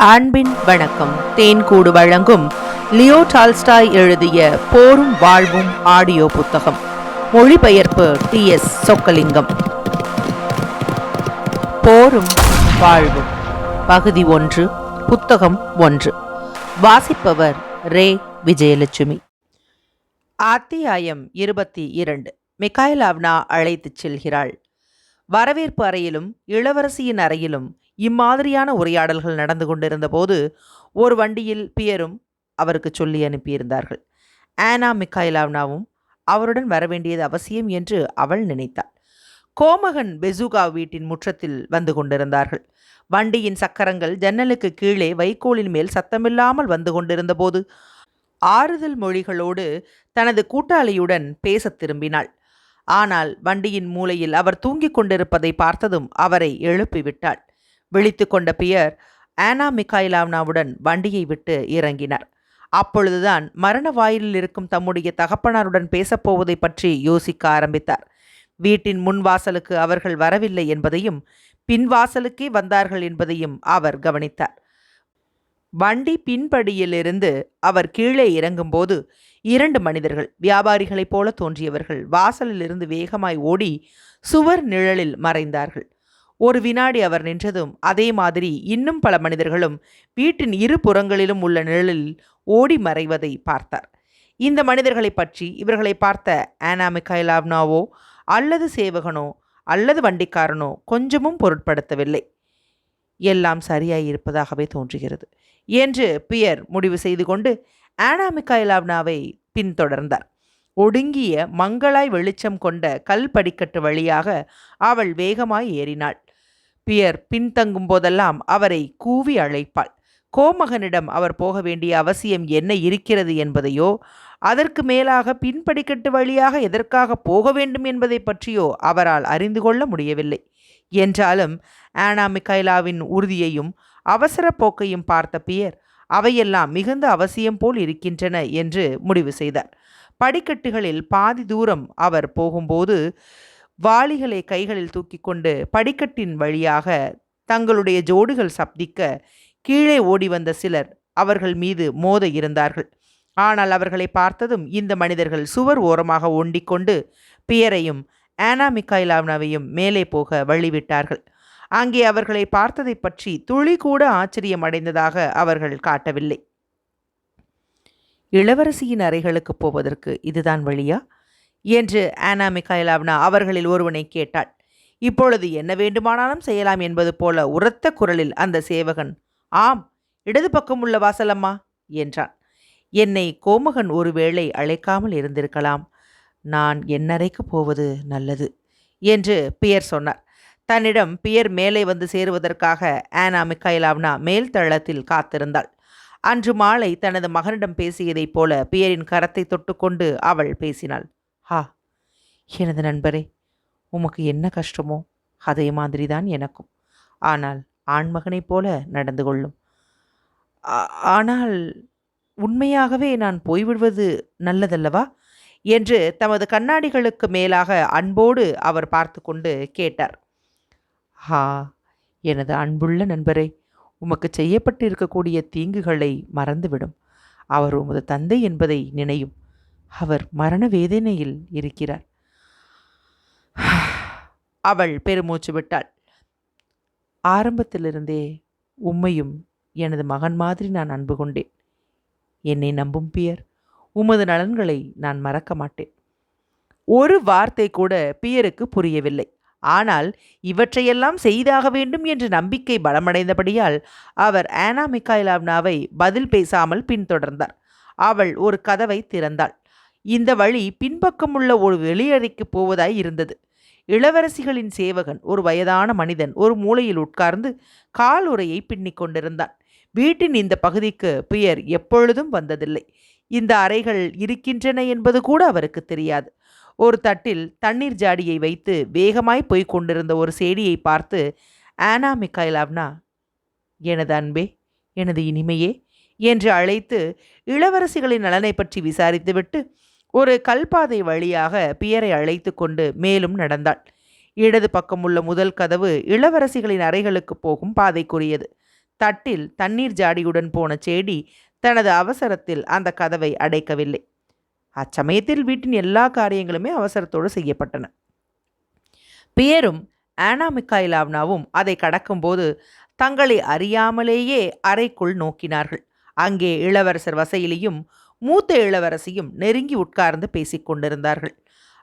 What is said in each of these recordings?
அன்பின் வணக்கம். தேன்கூடு வழங்கும் லியோ டால்ஸ்டாய் எழுதிய போரும் வாழ்வும் ஆடியோ புத்தகம். மொழிபெயர்ப்பு டி. எஸ். சொக்கலிங்கம். போரும் வாழ்வும். பகுதி ஒன்று புத்தகம் ஒன்று. வாசிப்பவர் ரே. விஜயலட்சுமி. அத்தியாயம் இருபத்தி இரண்டு. மிகாயிலாவ்னா அழைத்துச் செல்கிறாள். வரவேற்பு அறையிலும் இளவரசியின் அறையிலும் இம்மாதிரியான உரையாடல்கள் நடந்து கொண்டிருந்த போது ஒரு வண்டியில் பியரும் அவருக்கு சொல்லி அனுப்பியிருந்தார்கள். ஆனா மிக்காயிலாவ்னாவும் அவருடன் வரவேண்டியது அவசியம் என்று அவள் நினைத்தாள். கோமகன் பெசுகா வீட்டின் முற்றத்தில் வந்து கொண்டிருந்தார்கள். வண்டியின் சக்கரங்கள் ஜன்னலுக்கு கீழே வைக்கோலின் மேல் சத்தமில்லாமல் வந்து கொண்டிருந்தபோது ஆறுதல் மொழிகளோடு தனது கூட்டாளியுடன் பேசத் திரும்பினாள். ஆனால் வண்டியின் மூலையில் அவர் தூங்கிக் கொண்டிருப்பதை பார்த்ததும் அவரை எழுப்பிவிட்டாள். விழித்து கொண்ட பியர் ஆனா மிகாயிலாவ்னாவுடன் வண்டியை விட்டு இறங்கினார். அப்பொழுதுதான் மரண வாயிலில் இருக்கும் தம்முடைய தகப்பனாருடன் பேசப்போவதை பற்றி யோசிக்க ஆரம்பித்தார். வீட்டின் முன் வாசலுக்கு அவர்கள் வரவில்லை என்பதையும் பின்வாசலுக்கே வந்தார்கள் என்பதையும் அவர் கவனித்தார். வண்டி பின்படியிலிருந்து அவர் கீழே இறங்கும்போது இரண்டு மனிதர்கள் வியாபாரிகளைப் போல தோன்றியவர்கள் வாசலிலிருந்து வேகமாய் ஓடி சுவர் நிழலில் மறைந்தார்கள். ஒரு வினாடி அவர் நின்றதும் அதே மாதிரி இன்னும் பல மனிதர்களும் வீட்டின் இரு புறங்களிலும் உள்ள நிழலில் ஓடி மறைவதை பார்த்தார். இந்த மனிதர்களை பற்றி இவர்களை பார்த்த ஆனா மிகாயிலாவ்னாவோ அல்லது சேவகனோ அல்லது வண்டிக்காரனோ கொஞ்சமும் பொருட்படுத்தவில்லை. எல்லாம் சரியாய் இருப்பதாகவே தோன்றுகிறது. என்று பியர் முடிவு செய்து கொண்டு ஆனா மிகாயிலாவ்னாவை பின்தொடர்ந்தார். ஒடுங்கிய மங்களாய் வெளிச்சம் கொண்ட கல் படிக்கட்டு வழியாக அவள் வேகமாய் ஏறினாள். பியர் பின்தங்கும் போதெல்லாம் அவரை கூவி அழைப்பாள். கோமகனிடம் அவர் போக வேண்டிய அவசியம் என்ன இருக்கிறது என்பதையோ அதற்கு மேலாக பின்படிக்கட்டு வழியாக எதற்காக போக வேண்டும் என்பதை பற்றியோ அவரால் அறிந்து கொள்ள முடியவில்லை. என்றாலும் ஆனா மிகைலாவின் உறுதியையும் அவசர போக்கையும் பார்த்த பியர் அவையெல்லாம் மிகுந்த அவசியம் போல் இருக்கின்றன என்று முடிவு செய்தார். படிக்கட்டுகளில் பாதி தூரம் அவர் போகும்போது வாளிகளை கைகளில் தூக்கி கொண்டு படிக்கட்டின் வழியாக தங்களுடைய ஜோடுகள் சப்திக்க கீழே ஓடி வந்த சிலர் அவர்கள் மீது மோத இருந்தார்கள். ஆனால் அவர்களை பார்த்ததும் இந்த மனிதர்கள் சுவர் ஓரமாக ஒண்டிக்கொண்டு பியரையும் ஆனா மிக்காயிலாவ்னாவையும் மேலே போக வழிவிட்டார்கள். அங்கே அவர்களை பார்த்ததை பற்றி துளி கூட ஆச்சரியம் அடைந்ததாக அவர்கள் காட்டவில்லை. இளவரசியின் அறைகளுக்கு போவதற்கு இதுதான் வழியா? என்று ஆனா மிகாயலாவ்னா அவர்களில் ஒருவனை கேட்டாள். இப்பொழுது என்ன வேண்டுமானாலும் செய்யலாம் என்பது போல உரத்த குரலில் அந்த சேவகன் ஆம் இடது பக்கம் உள்ள வாசலம்மா என்றான். என்னை கோமகன் ஒருவேளை அழைக்காமல் இருந்திருக்கலாம். நான் என்னறைக்கு போவது நல்லது என்று பியர் சொன்னார். தன்னிடம் பியர் மேலே வந்து சேருவதற்காக ஆனா மிக்காயிலாவ்னா மேல் தளத்தில் காத்திருந்தாள். அன்று மாலை தனது மகனிடம் பேசியதைப் போல பியரின் கரத்தை தொட்டுக்கொண்டு அவள் பேசினாள். ஹா எனது நண்பரே உமக்கு என்ன கஷ்டமோ அதே மாதிரி தான் எனக்கும். ஆனால் ஆண்மகனைப் போல நடந்து கொள்ளும். ஆனால் உண்மையாகவே நான் போய்விடுவது நல்லதல்லவா? என்று தமது கண்ணாடிகளுக்கு மேலாக அன்போடு அவர் பார்த்து கொண்டு கேட்டார். ஹா எனது அன்புள்ள நண்பரே உமக்கு செய்யப்பட்டிருக்கக்கூடிய தீங்குகளை மறந்துவிடும். அவர் உமது தந்தை என்பதை நினையும். அவர் மரண வேதனையில் இருக்கிறார். அவள் பெருமூச்சு விட்டாள். ஆரம்பத்திலிருந்தே உம்மையும் எனது மகன் மாதிரி நான் அன்பு கொண்டேன். என்னை நம்பும் பியர் உமது நலன்களை நான் மறக்க மாட்டேன். ஒரு வார்த்தை கூட பியருக்கு புரியவில்லை. ஆனால் இவற்றையெல்லாம் செய்தாக வேண்டும் என்ற நம்பிக்கை பலமடைந்தபடியால் அவர் ஆனா மிக்காயிலாவ்னாவை பதில் பேசாமல் பின்தொடர்ந்தார். அவள் ஒரு கதவை திறந்தாள். இந்த வழி பின்பக்கம் உள்ள ஒரு வெளியறைக்கு போவதாய் இருந்தது. இளவரசிகளின் சேவகன் ஒரு வயதான மனிதன் ஒரு மூலையில் உட்கார்ந்து கால் உரையை பின்னிக் கொண்டிருந்தான். வீட்டின் இந்த பகுதிக்கு பியர் எப்பொழுதும் வந்ததில்லை. இந்த அறைகள் இருக்கின்றன என்பது கூட அவருக்கு தெரியாது. ஒரு தட்டில் தண்ணீர் ஜாடியை வைத்து வேகமாய் போய்க் கொண்டிருந்த ஒரு சேடியை பார்த்து ஆனா மிக்காயிலாவ்னா எனது அன்பே எனது இனிமையே என்று அழைத்து இளவரசிகளின் நலனை பற்றி விசாரித்துவிட்டு ஒரு கல்பாதை வழியாக பியரை அழைத்து கொண்டு மேலும் நடந்தாள். இடது பக்கம் உள்ள முதல் கதவு இளவரசிகளின் அறைகளுக்கு போகும் பாதைக்குரியது. தட்டில் தண்ணீர் ஜாடியுடன் போன செடி தனது அவசரத்தில் அந்த கதவை அடைக்கவில்லை. அச்சமயத்தில் வீட்டின் எல்லா காரியங்களுமே அவசரத்தோடு செய்யப்பட்டன. பியரும் ஆனா மிக்காயிலாவ்னாவும் அதை கடக்கும்போது தங்களை அறியாமலேயே அறைக்குள் நோக்கினார்கள். அங்கே இளவரசர் வசையிலையும் மூத்த இளவரசியும் நெருங்கி உட்கார்ந்து பேசிக் கொண்டிருந்தார்கள்.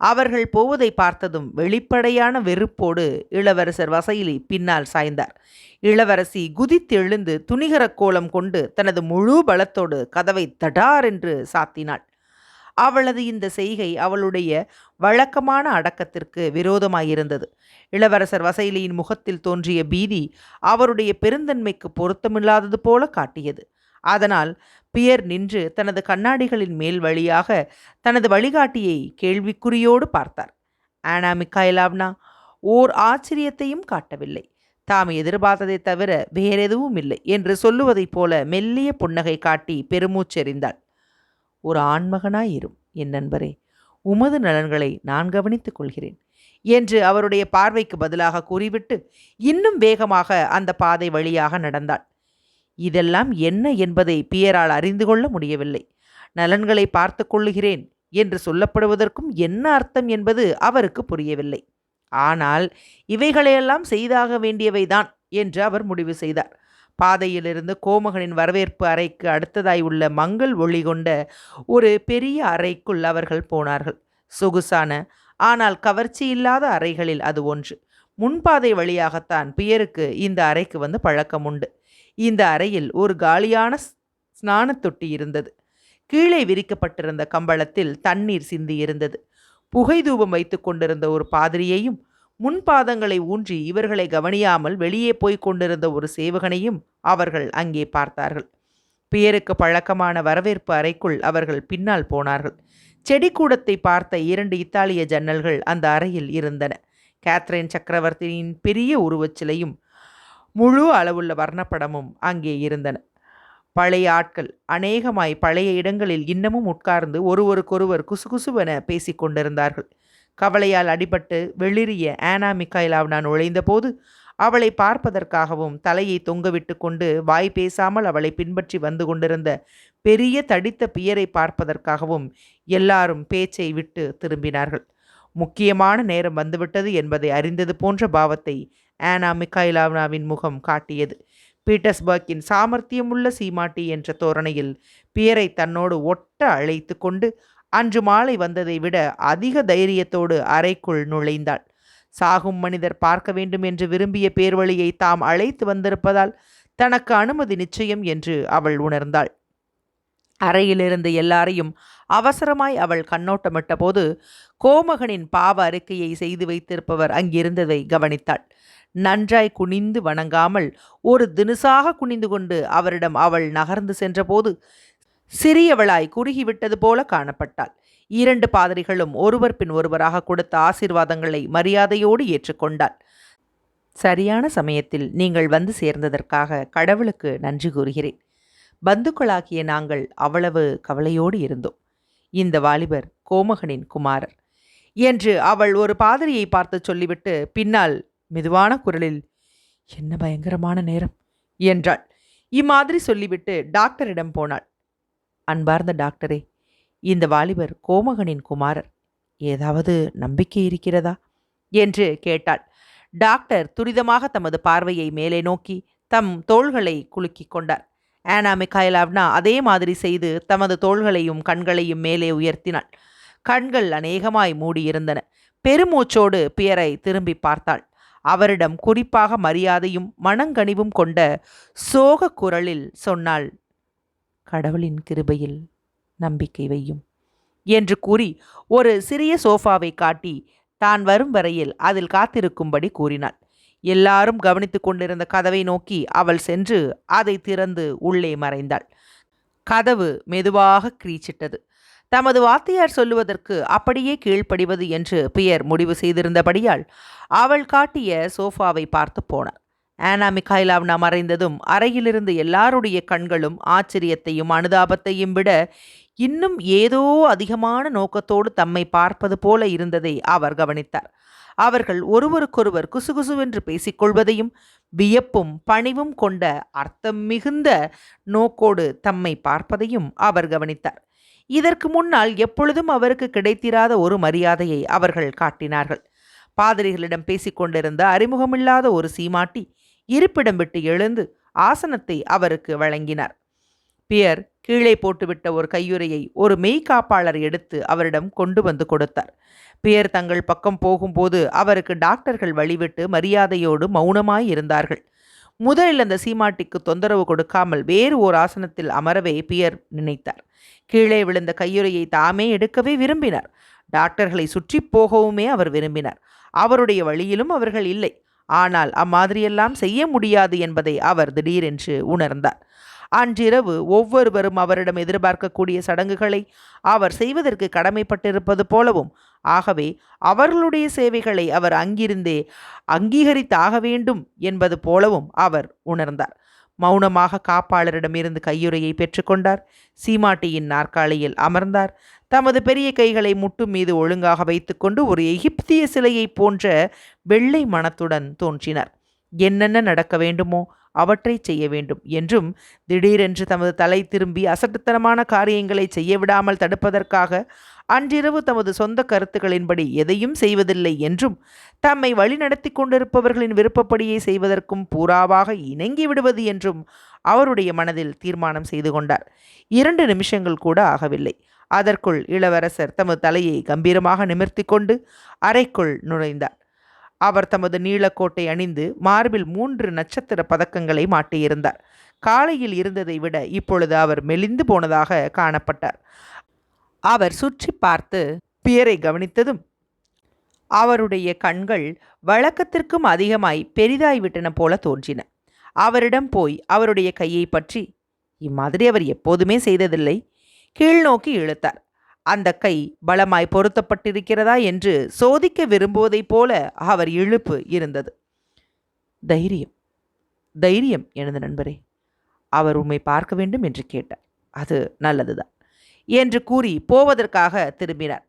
அவர்கள் போவதை பார்த்ததும் வெளிப்படையான வெறுப்போடு இளவரசர் வசையிலி பின்னால் சாய்ந்தார். இளவரசி குதித்தெழுந்து துணிகர கோலம் கொண்டு தனது முழு பலத்தோடு கதவை தடார் என்று சாத்தினாள். அவளது இந்த செய்கை அவளுடைய வழக்கமான அடக்கத்திற்கு விரோதமாயிருந்தது. இளவரசர் வசைலியின் முகத்தில் தோன்றிய பீதி அவருடைய பெருந்தன்மைக்கு பொருத்தமில்லாதது போல காட்டியது. அதனால் பியர் நின்று தனது கண்ணாடிகளின் மேல் வழியாக தனது வழிகாட்டியை கேள்விக்குறியோடு பார்த்தார். ஆனா மிக்காயிலாவ்னா ஓர் ஆச்சரியத்தையும் காட்டவில்லை. தாம் எதிர்பார்த்ததை தவிர வேறெதுவும் இல்லை என்று சொல்லுவதைப் போல மெல்லிய புன்னகை காட்டி பெருமூச்செறிந்தாள். ஒரு ஆண்மகனாயிரும். என் நண்பரே உமது நலன்களை நான் கவனித்துக் கொள்கிறேன் என்று அவருடைய பார்வைக்கு பதிலாக கூறிவிட்டு இன்னும் வேகமாக அந்த பாதை வழியாக நடந்தாள். இதெல்லாம் என்ன என்பதை பியரால் அறிந்து கொள்ள முடியவில்லை. நலன்களை பார்த்து கொள்ளுகிறேன் என்று சொல்லப்படுவதற்கும் என்ன அர்த்தம் என்பது அவருக்கு புரியவில்லை. ஆனால் இவைகளையெல்லாம் செய்தாக வேண்டியவைதான் என்று அவர் முடிவு செய்தார். பாதையிலிருந்து கோமகனின் வரவேற்பு அறைக்கு அடுத்ததாய் உள்ள மங்கள் ஒளி கொண்ட ஒரு பெரிய அறைக்குள் அவர்கள் போனார்கள். சொகுசான ஆனால் கவர்ச்சி இல்லாத அறைகளில் அது ஒன்று. முன்பாதை வழியாகத்தான் பியருக்கு இந்த அறைக்கு வந்து பழக்கம் உண்டு. இந்த அறையில் ஒரு காலியான ஸ்நான தொட்டி இருந்தது. கீழே விரிக்கப்பட்டிருந்த கம்பளத்தில் தண்ணீர் சிந்தி இருந்தது புகை தூபம் வைத்து கொண்டிருந்த ஒரு பாதிரியையும் முன்பாதங்களை ஊன்றி இவர்களை கவனியாமல் வெளியே போய்க் கொண்டிருந்த ஒரு சேவகனையும் அவர்கள் அங்கே பார்த்தார்கள். பேருக்கு பழக்கமான வரவேற்பு அறைக்குள் அவர்கள் பின்னால் போனார்கள். செடி கூடத்தை பார்த்த இரண்டு இத்தாலிய ஜன்னல்கள் அந்த அறையில் இருந்தன. கேத்ரின் சக்கரவர்த்தியின் பெரிய உருவச்சிலையும் முழு அளவுள்ள வர்ணப்படமும் அங்கே இருந்தன. பழைய ஆட்கள் அநேகமாய் பழைய இடங்களில் இன்னமும் உட்கார்ந்து ஒருவருக்கொருவர் குசுகுசுவென பேசிக் கொண்டிருந்தார்கள். கவலையால் அடிபட்டு வெளிரிய ஆனா மிக்காயிலாவ் நுழைந்தபோது அவளை பார்ப்பதற்காகவும் தலையை தொங்கவிட்டு கொண்டு வாய் பேசாமல் அவளை பின்பற்றி வந்து கொண்டிருந்த பெரிய தடித்த பியரை பார்ப்பதற்காகவும் எல்லாரும் பேச்சை விட்டு திரும்பினார்கள். முக்கியமான நேரம் வந்துவிட்டது என்பதை அறிந்தது போன்ற பாவத்தை ஆனா மிக்காயிலாவினாவின் முகம் காட்டியது. பீட்டர்ஸ்பர்க்கின் சாமர்த்தியமுள்ள சீமாட்டி என்ற தோரணையில் பியரை தன்னோடு ஒட்ட அழைத்து கொண்டு அன்று மாலை வந்ததை விட அதிக தைரியத்தோடு அறைக்குள் நுழைந்தாள். சாகும் மனிதர் பார்க்க வேண்டும் என்று விரும்பிய பேர்வழியை தாம் அழைத்து வந்திருப்பதால் தனக்கு அனுமதி நிச்சயம் என்று அவள் உணர்ந்தாள். அறையிலிருந்து எல்லாரையும் அவசரமாய் அவள் கண்ணோட்டமிட்ட போது கோமகனின் பாவ அறிக்கையை செய்து வைத்திருப்பவர் அங்கிருந்ததை கவனித்தாள். நன்றாய் குனிந்து வணங்காமல் ஒரு தினுசாக குனிந்து கொண்டு அவரிடம் அவள் நகர்ந்து சென்றபோது சிறியவளாய் குறுகிவிட்டது போல காணப்பட்டாள். இரண்டு பாதிரிகளும் ஒருவர் பின் ஒருவராக கொடுத்த ஆசீர்வாதங்களை மரியாதையோடு ஏற்றுக்கொண்டாள். சரியான சமயத்தில் நீங்கள் வந்து சேர்ந்ததற்காக கடவுளுக்கு நன்றி கூறுகிறேன். பந்துக்களாகிய நாங்கள் அவ்வளவு கவலையோடு இருந்தோம். இந்த வாலிபர் கோமகனின் குமாரர். என்று அவள் ஒரு பாதிரியை பார்த்து சொல்லிவிட்டு பின்னால் மெதுவான குரலில் என்ன பயங்கரமான நேரம் என்றாள். இம்மாதிரி சொல்லிவிட்டு டாக்டரிடம் போனாள். அன்பார்ந்த டாக்டரே இந்த வாலிபர் கோமகனின் குமாரர் ஏதாவது நம்பிக்கை இருக்கிறதா? என்று கேட்டாள். டாக்டர் துரிதமாக தமது பார்வையை மேலே நோக்கி தம் தோள்களை குலுக்கிக் கொண்டார். ஆனா மிகாயிலாவ்னா அதே மாதிரி செய்து தமது தோள்களையும் கண்களையும் மேலே உயர்த்தினாள். கண்கள் அநேகமாய் மூடியிருந்தன. பெருமூச்சோடு பியரை திரும்பி பார்த்தாள். அவரிடம் குறிப்பாக மரியாதையும் மனங்கனிவும் கொண்ட சோக குரலில் சொன்னாள் கடவுளின் கிருபையில் நம்பிக்கை வையும். என்று கூறி ஒரு சிறிய சோஃபாவை காட்டி தான் வரும் வரையில் அதில் காத்திருக்கும்படி கூறினாள். எல்லாரும் கவனித்து கொண்டிருந்த கதவை நோக்கி அவள் சென்று அதை திறந்து உள்ளே மறைந்தாள். கதவு மெதுவாக கிரீச்சிட்டது. தமது வாத்தியார் சொல்லுவதற்கு அப்படியே கீழ்ப்படிவது என்று பியர் முடிவு செய்திருந்தபடியால் அவள் காட்டிய சோஃபாவை பார்த்து போனார் ஆனா மிகாயிலாவ்னா மறைந்ததும் அறையிலிருந்து எல்லாருடைய கண்களும் ஆச்சரியத்தையும் அனுதாபத்தையும் விட இன்னும் ஏதோ அதிகமான நோக்கத்தோடு தம்மை பார்ப்பது போல இருந்ததை அவர் கவனித்தார். அவர்கள் ஒருவருக்கொருவர் குசுகுசுவென்று பேசிக்கொள்வதையும் வியப்பும் பணிவும் கொண்ட அர்த்தம் மிகுந்த நோக்கோடு தம்மை பார்ப்பதையும் அவர் கவனித்தார். இதற்கு முன்னால் எப்பொழுதும் அவருக்கு கிடைத்திராத ஒரு மரியாதையை அவர்கள் காட்டினார்கள். பாதிரிகளிடம் பேசிக்கொண்டிருந்த அறிமுகமில்லாத ஒரு சீமாட்டி இருப்பிடம் விட்டு எழுந்து ஆசனத்தை அவருக்கு வழங்கினார். பியர் கீழே போட்டுவிட்ட ஒரு கையுறையை ஒரு மெய்காப்பாளர் எடுத்து அவரிடம் கொண்டு வந்து கொடுத்தார். பியர் தங்கள் பக்கம் போகும்போது அவருக்கு டாக்டர்கள் வழிவிட்டு மரியாதையோடு மௌனமாய் இருந்தார்கள். முதலில் அந்த சீமாட்டிக்கு தொந்தரவு கொடுக்காமல் வேறு ஓர் ஆசனத்தில் அமரவே பியர் நினைத்தார். கீழே விழுந்த கையுறையை தாமே எடுக்கவே விரும்பினார். டாக்டர்களை சுற்றி போகவுமே அவர் விரும்பினார். அவருடைய வழியிலும் அவர்கள் இல்லை. ஆனால் அம்மாதிரியெல்லாம் செய்ய முடியாது என்பதை அவர் திடீரென்று உணர்ந்தார். அன்றிரவு ஒவ்வொருவரும் அவரிடம் எதிர்பார்க்கக்கூடிய சடங்குகளை அவர் செய்வதற்கு கடமைப்பட்டிருப்பது போலவும் ஆகவே அவர்களுடைய சேவைகளை அவர் அங்கிருந்தே அங்கீகரித்தாக வேண்டும் என்பது போலவும் அவர் உணர்ந்தார். மௌனமாக காப்பாளரிடமிருந்து கையுறையை பெற்றுக்கொண்டார். சீமாட்டியின் நாற்காலியில் அமர்ந்தார். தமது பெரிய கைகளை முட்டும் மீது ஒழுங்காக வைத்துக்கொண்டு ஒரு எகிப்திய சிலையைப் போன்ற வெள்ளை மனத்துடன் தோன்றினார். என்னென்ன நடக்க வேண்டுமோ அவற்றை செய்ய வேண்டும் என்றும் திடீரென்று தமது தலை திரும்பி அசட்டுத்தனமான காரியங்களை செய்ய விடாமல் தடுப்பதற்காக அன்றிரவு தமது சொந்த கருத்துக்களின்படி எதையும் செய்வதில்லை என்றும் தம்மை வழிநடத்தி கொண்டிருப்பவர்களின் விருப்பப்படியே செய்வதற்கும் பூராவாக இணங்கி விடுவது என்றும் அவருடைய மனதில் தீர்மானம் செய்து கொண்டார். இரண்டு நிமிஷங்கள் கூட ஆகவில்லை. அதற்குள் இளவரசர் தமது தலையை கம்பீரமாக நிமிர்த்தி கொண்டு அறைக்குள் நுழைந்தார். அவர் தமது நீளக்கோட்டை அணிந்து மார்பில் மூன்று நட்சத்திர பதக்கங்களை மாட்டியிருந்தார். காலையில் இருந்ததை விட இப்பொழுது அவர் மெலிந்து போனதாக காணப்பட்டார். அவர் சுற்றி பார்த்து பியரை கவனித்ததும் அவருடைய கண்கள் வழக்கத்திற்கும் அதிகமாய் பெரிதாய்விட்டன போல தோன்றின. அவரிடம் போய் அவருடைய கையை பற்றி இம்மாதிரி அவர் எப்போதுமே செய்ததில்லை. கீழ்நோக்கி இழுத்தார். அந்த கை பலமாய் பொருத்தப்பட்டிருக்கிறதா என்று சோதிக்க விரும்புவதைப் போல அவர் இழுப்பு இருந்தது. தைரியம் தைரியம் எனது நண்பரே அவர் உம்மை பார்க்க வேண்டும் என்று கேட்டார். அது நல்லதுதான் என்று கூறி போவதற்காக திரும்பினார்.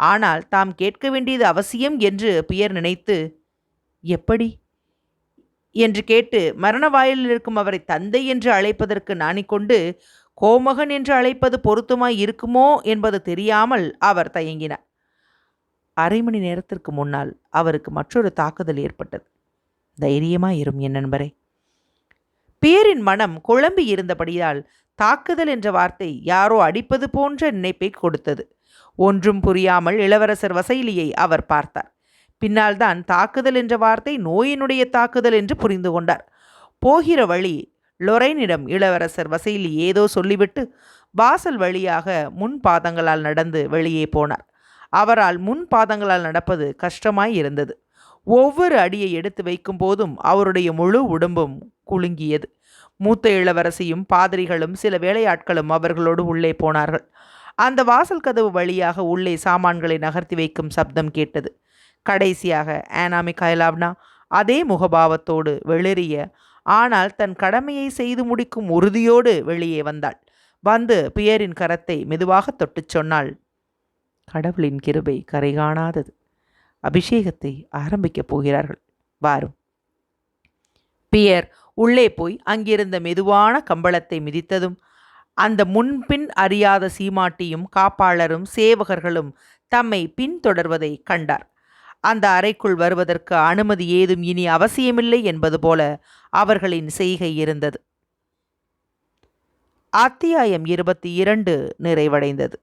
ஆனால் தாம் கேட்க வேண்டியது அவசியம் என்று பியர் நினைத்து எப்படி? என்று கேட்டு மரண வாயிலில் இருக்கும் அவரை தந்தை என்று அழைப்பதற்கு நாணிக்கொண்டு கோமகன் என்று அழைப்பது பொருத்தமாய் இருக்குமோ என்பது தெரியாமல் அவர் தயங்கினார். அரை மணி நேரத்திற்கு முன்னால் அவருக்கு மற்றொரு தாக்குதல் ஏற்பட்டது. தைரியமாக இரும் என் நண்பரே. பேரின் மனம் குழம்பி இருந்தபடியால் தாக்குதல் என்ற வார்த்தை யாரோ அடிப்பது போன்ற நினைப்பை கொடுத்தது. ஒன்றும் புரியாமல் இளவரசர் வசைலியை அவர் பார்த்தார். பின்னால் தான் தாக்குதல் என்ற வார்த்தை நோயினுடைய தாக்குதல் என்று புரிந்து கொண்டார். போகிற வழி லொரைனிடம் இளவரசர் வசையில் ஏதோ சொல்லிவிட்டு வாசல் வழியாக முன் பாதங்களால் நடந்து வெளியே போனார். அவரால் முன் பாதங்களால் நடப்பது கஷ்டமாய் இருந்தது. ஒவ்வொரு அடியை எடுத்து வைக்கும் போதும் அவருடைய முழு உடம்பும் குலுங்கியது. மூத்த இளவரசியும் பாதிரிகளும் சில வேலையாட்களும் அவர்களோடு உள்ளே போனார்கள். அந்த வாசல் கதவு வழியாக உள்ளே சாமான்களை நகர்த்தி வைக்கும் சப்தம் கேட்டது. கடைசியாக ஆனாமி கைலாவ்னா அதே முகபாவத்தோடு வெளிறிய ஆனால் தன் கடமையை செய்து முடிக்கும் உறுதியோடு வெளியே வந்தாள். வந்து பியரின் கரத்தை மெதுவாக தொட்டுச் சொன்னாள். கடவுளின் கிருபை கரை காணாதது. அபிஷேகத்தை ஆரம்பிக்கப் போகிறார்கள். வாரும். பியர் உள்ளே போய் அங்கிருந்த மெதுவான கம்பளத்தை மிதித்ததும் அந்த முன்பின் அறியாத சீமாட்டியும் காப்பாளரும் சேவகர்களும் தம்மை பின்தொடர்வதை கண்டார். அந்த அறைக்குள் வருவதற்கு அனுமதி ஏதும் இனி அவசியமில்லை என்பது போல அவர்களின் செய்கை இருந்தது. அத்தியாயம் இருபத்தி இரண்டு நிறைவடைந்தது.